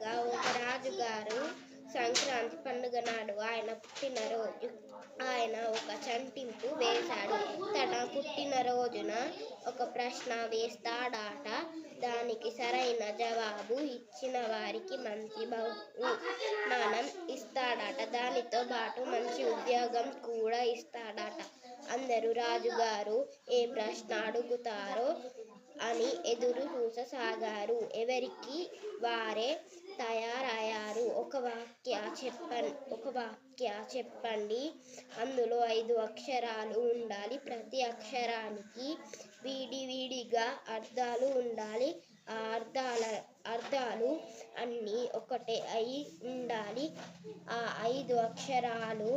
అనగా ఒక రాజుగారు సంక్రాంతి పండుగ నాడు ఆయన పుట్టినరోజు ఆయన ఒక చంటింపు వేశాడు. తన పుట్టినరోజున ఒక ప్రశ్న వేస్తాడట. దానికి సరైన జవాబు ఇచ్చిన వారికి మంచి బహుమానం ఇస్తాడట. దానితో పాటు మంచి ఉద్యోగం కూడా ఇస్తాడట. అందరూ రాజుగారు ఏ ప్రశ్న అడుగుతారో అని ఎదురు చూససాగారు ఎవరికి? వారే తయారయ్యారు. ఒక వాక్య చెప్పండి ఒక వాక్య చెప్పండి. అందులో ఐదు అక్షరాలు ఉండాలి. ప్రతి అక్షరానికి విడివిడిగా అర్థాలు ఉండాలి. ఆ అర్థాల అర్థాలు అన్నీ ఒకటే అయి ఉండాలి. ఆ ఐదు అక్షరాలు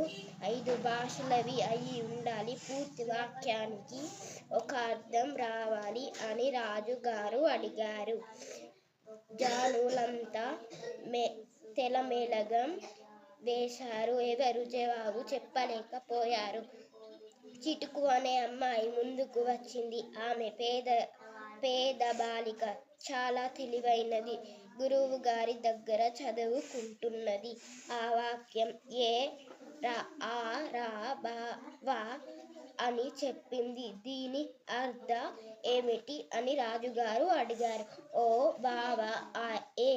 ఐదు భాషలవి అయి ఉండాలి. పూర్తి వాక్యానికి ఒక అర్థం రావాలి అని రాజుగారు అడిగారు. జానులంతా తెలమేలగం వేశారు ఎవరు జవాబు చెప్పలేకపోయారు. చిటుకు అనే అమ్మాయి ముందుకు వచ్చింది. ఆమె పేద పేద బాలిక చాలా తెలివైనది. గురువు గారి దగ్గర చదువుకుంటున్నది. ఆ వాక్యం ఏ రా ఆ రా బా వా అని చెప్పింది. దీని అర్థ ఏమిటి అని రాజుగారు అడిగారు. ఓ బావా ఆ ఏ